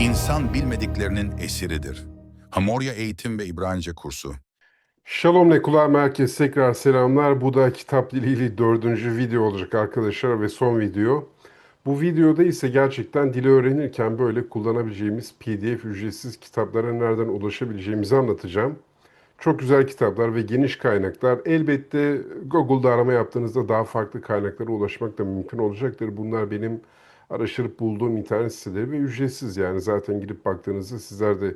İnsan bilmediklerinin esiridir. Hamorya Eğitim ve İbranice Kursu. Shalom ne kulağa merkez tekrar selamlar. Bu da kitap diliyle dördüncü video olacak arkadaşlar ve son video. Bu videoda ise gerçekten dili öğrenirken böyle kullanabileceğimiz PDF ücretsiz kitaplara nereden ulaşabileceğimizi anlatacağım. Çok güzel kitaplar ve geniş kaynaklar. Elbette Google'da arama yaptığınızda daha farklı kaynaklara ulaşmak da mümkün olacaktır. Bunlar benim araştırıp bulduğum internet siteleri ve ücretsiz yani zaten girip baktığınızda sizler de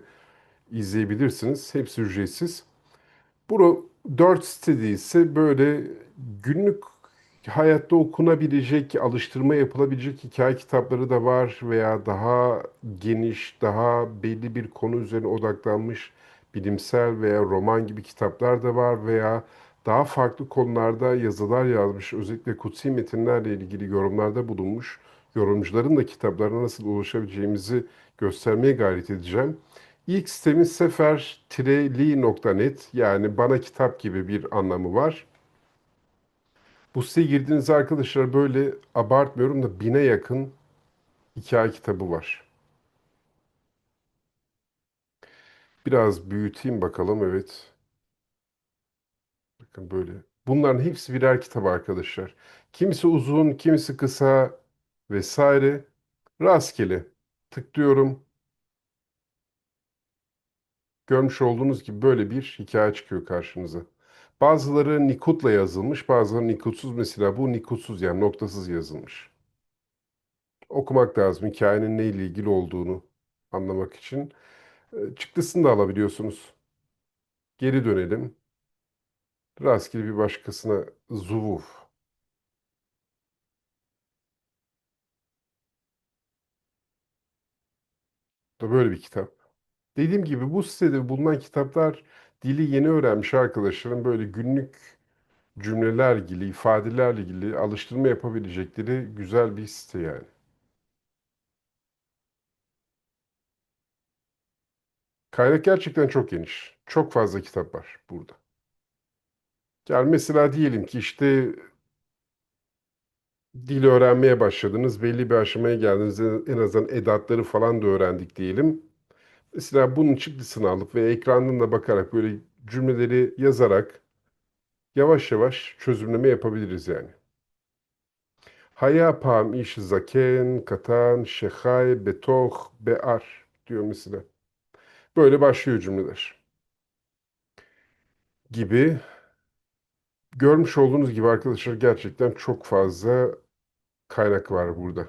izleyebilirsiniz. Hepsi ücretsiz. Bu dört sitede ise böyle günlük hayatta okunabilecek, alıştırma yapılabilecek hikaye kitapları da var veya daha geniş, daha belli bir konu üzerine odaklanmış bilimsel veya roman gibi kitaplar da var veya daha farklı konularda yazılar yazmış, özellikle kutsi metinlerle ilgili yorumlarda bulunmuş yorumcuların da kitaplarına nasıl ulaşabileceğimizi göstermeye gayret edeceğim. İlk sitemiz sefer-li.net yani bana kitap gibi bir anlamı var. Bu siteye girdiğinizde arkadaşlar böyle abartmıyorum da bine yakın hikaye kitabı var. Biraz büyüteyim bakalım evet. Bakın böyle. Bunların hepsi birer kitap arkadaşlar. Kimisi uzun, kimisi kısa vesaire. Rastgele. Tıklıyorum. Görmüş olduğunuz gibi böyle bir hikaye çıkıyor karşınıza. Bazıları Nikut'la yazılmış, bazıları Nikutsuz. Mesela bu Nikutsuz yani noktasız yazılmış. Okumak lazım hikayenin neyle ilgili olduğunu anlamak için. E, Çıktısını da alabiliyorsunuz. Geri dönelim. Rastgele bir başkasına Zuvuf. Da böyle bir kitap. Dediğim gibi bu sitede bulunan kitaplar dili yeni öğrenmiş arkadaşların böyle günlük cümleler ilgili, ifadelerle ilgili alıştırma yapabilecekleri güzel bir site yani. Kaynak gerçekten çok geniş. Çok fazla kitap var burada. Yani mesela diyelim ki işte dil öğrenmeye başladınız, belli bir aşamaya geldiniz, en azından edatları falan da öğrendik diyelim. Mesela bunun çıktısını alıp ve ekrandan da bakarak böyle cümleleri yazarak yavaş yavaş çözümleme yapabiliriz yani. Haya pam iş zaken katan şehay betoh be'ar diyor mesela. Böyle başlıyor cümleler. Gibi. Görmüş olduğunuz gibi arkadaşlar gerçekten çok fazla kaynak var burada.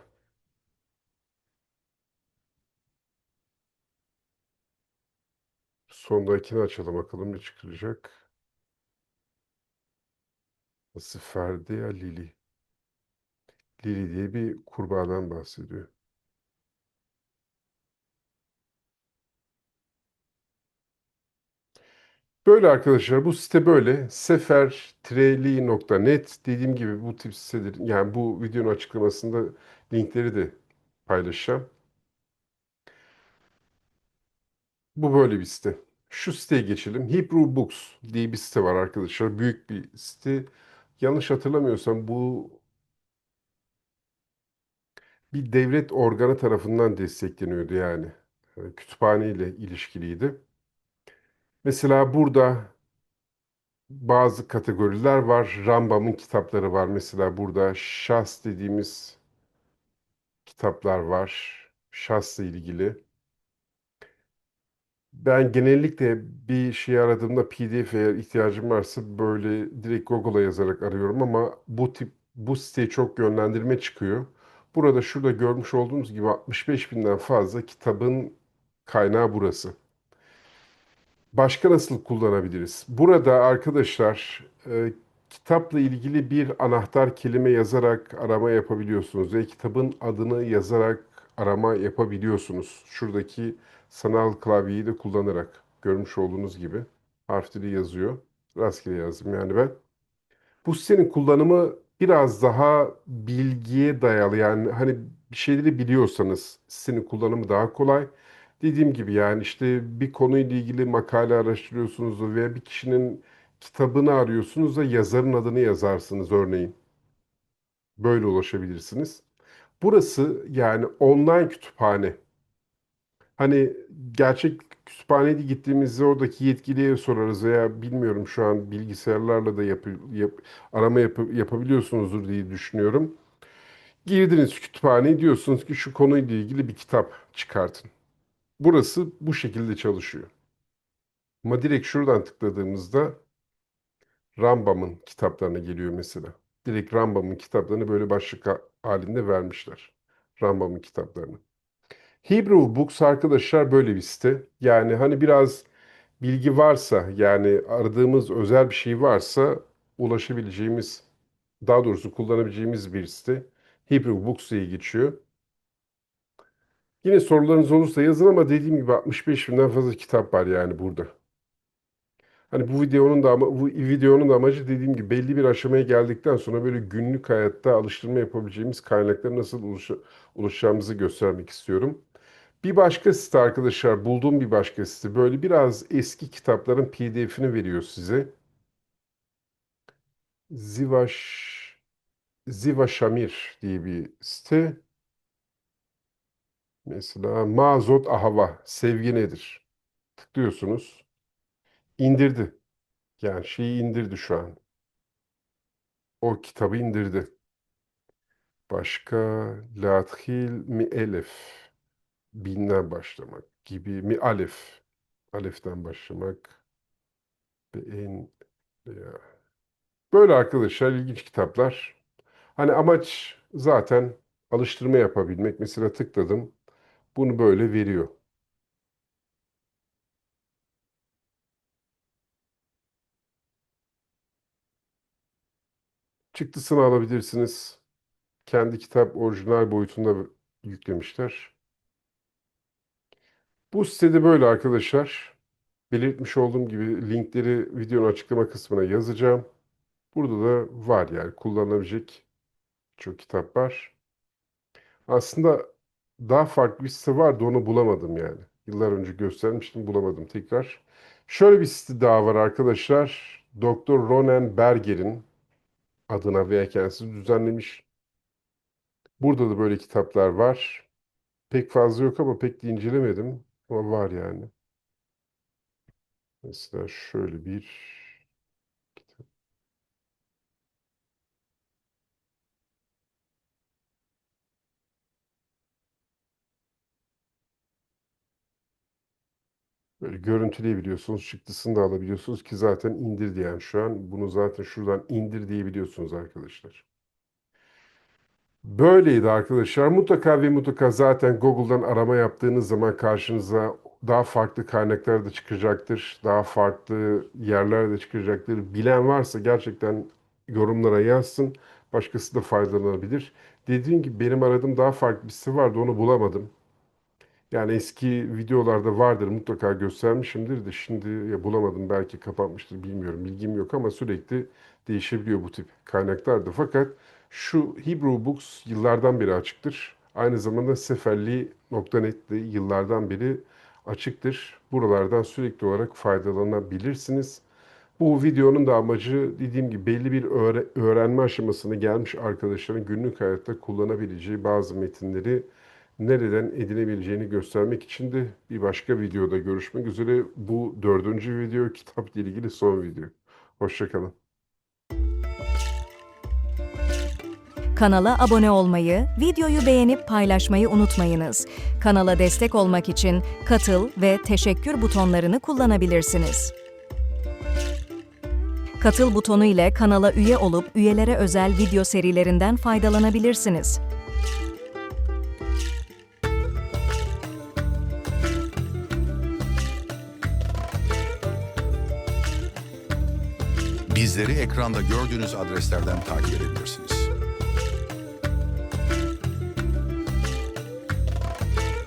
Sondakini açalım bakalım ne çıkacak. Nasıl Ferdiya Lili. Lili diye bir kurbağadan bahsediyor. Böyle arkadaşlar bu site böyle. sefer-li.net dediğim gibi bu tip sitelerin yani bu videonun açıklamasında linkleri de paylaşacağım. Bu böyle bir site. Şu siteye geçelim. Hebrew Books diye bir site var arkadaşlar. Büyük bir site. Yanlış hatırlamıyorsam bu bir devlet organı tarafından destekleniyordu. Yani Kütüphane ile ilişkiliydi. Mesela burada bazı kategoriler var. Rambam'ın kitapları var. Mesela burada Şahs dediğimiz kitaplar var. Şahsla ilgili. Ben genellikle bir şey aradığımda PDF eğer ihtiyacım varsa böyle direkt Google'a yazarak arıyorum ama bu tip bu siteye çok yönlendirme çıkıyor. Burada şurada görmüş olduğunuz gibi 65 binden fazla kitabın kaynağı burası. Başka nasıl kullanabiliriz? Burada arkadaşlar e, kitapla ilgili bir anahtar kelime yazarak arama yapabiliyorsunuz ve kitabın adını yazarak arama yapabiliyorsunuz. Şuradaki sanal klavyeyi de kullanarak görmüş olduğunuz gibi harfleri yazıyor. Rastgele yazdım yani ben. Bu sitenin kullanımı biraz daha bilgiye dayalı. Yani hani bir şeyleri biliyorsanız sitenin kullanımı daha kolay. Dediğim gibi yani işte bir konuyla ilgili makale araştırıyorsunuz veya bir kişinin kitabını arıyorsunuz da yazarın adını yazarsınız örneğin. Böyle ulaşabilirsiniz. Burası yani online kütüphane. Hani gerçek kütüphaneye gittiğimizde oradaki yetkiliye sorarız veya bilmiyorum şu an bilgisayarlarla da yapı, yap- arama yapı- yapabiliyorsunuzdur diye düşünüyorum. Girdiniz kütüphaneye diyorsunuz ki şu konuyla ilgili bir kitap çıkartın. Burası bu şekilde çalışıyor. Ama direkt şuradan tıkladığımızda Rambam'ın kitaplarına geliyor mesela. Direkt Rambam'ın kitaplarını böyle başlık ha- halinde vermişler. Rambam'ın kitaplarını. Hebrew Books arkadaşlar böyle bir site. Yani hani biraz bilgi varsa yani aradığımız özel bir şey varsa ulaşabileceğimiz daha doğrusu kullanabileceğimiz bir site. Hebrew Books diye geçiyor. Yine sorularınız olursa yazın ama dediğim gibi 65 binden fazla kitap var yani burada. Hani bu videonun da ama bu videonun da amacı dediğim gibi belli bir aşamaya geldikten sonra böyle günlük hayatta alıştırma yapabileceğimiz kaynaklara nasıl ulaşa- ulaşacağımızı göstermek istiyorum. Bir başka site arkadaşlar bulduğum bir başka site böyle biraz eski kitapların PDF'ini veriyor size. Zivaş Ziva Şamir diye bir site. Mesela Mazot Ahava sevgi nedir? Tıklıyorsunuz. İndirdi. Yani şeyi indirdi şu an. O kitabı indirdi. Başka Lathil mi elef binden başlamak gibi mi alef aleften başlamak ve en ya. Böyle arkadaşlar ilginç kitaplar. Hani amaç zaten alıştırma yapabilmek. Mesela tıkladım. Bunu böyle veriyor. Çıktısını alabilirsiniz. Kendi kitap orijinal boyutunda yüklemişler. Bu sitede böyle arkadaşlar. Belirtmiş olduğum gibi linkleri videonun açıklama kısmına yazacağım. Burada da var yani kullanılabilecek çok kitap var. Aslında daha farklı bir site vardı onu bulamadım yani. Yıllar önce göstermiştim bulamadım tekrar. Şöyle bir site daha var arkadaşlar. Doktor Ronen Berger'in adına veya kendisi düzenlemiş. Burada da böyle kitaplar var. Pek fazla yok ama pek de incelemedim. Ama var yani. Mesela şöyle bir Böyle görüntüleyebiliyorsunuz, çıktısını da alabiliyorsunuz ki zaten indir diyen şu an. Bunu zaten şuradan indir diyebiliyorsunuz arkadaşlar. Böyleydi arkadaşlar. Mutlaka ve mutlaka zaten Google'dan arama yaptığınız zaman karşınıza daha farklı kaynaklar da çıkacaktır. Daha farklı yerler de çıkacaktır. Bilen varsa gerçekten yorumlara yazsın. Başkası da faydalanabilir. Dediğim gibi benim aradığım daha farklı bir site vardı onu bulamadım. Yani eski videolarda vardır mutlaka göstermişimdir de şimdi ya bulamadım belki kapatmıştır bilmiyorum bilgim yok ama sürekli değişebiliyor bu tip kaynaklar da. Fakat şu Hebrew Books yıllardan beri açıktır. Aynı zamanda seferli.net de yıllardan beri açıktır. Buralardan sürekli olarak faydalanabilirsiniz. Bu videonun da amacı dediğim gibi belli bir öğre- öğrenme aşamasına gelmiş arkadaşların günlük hayatta kullanabileceği bazı metinleri nereden edinebileceğini göstermek için de bir başka videoda görüşmek üzere. Bu dördüncü video kitapla ilgili son video. Hoşçakalın. Kanala abone olmayı, videoyu beğenip paylaşmayı unutmayınız. Kanala destek olmak için katıl ve teşekkür butonlarını kullanabilirsiniz. Katıl butonu ile kanala üye olup üyelere özel video serilerinden faydalanabilirsiniz. Bizleri ekranda gördüğünüz adreslerden takip edebilirsiniz.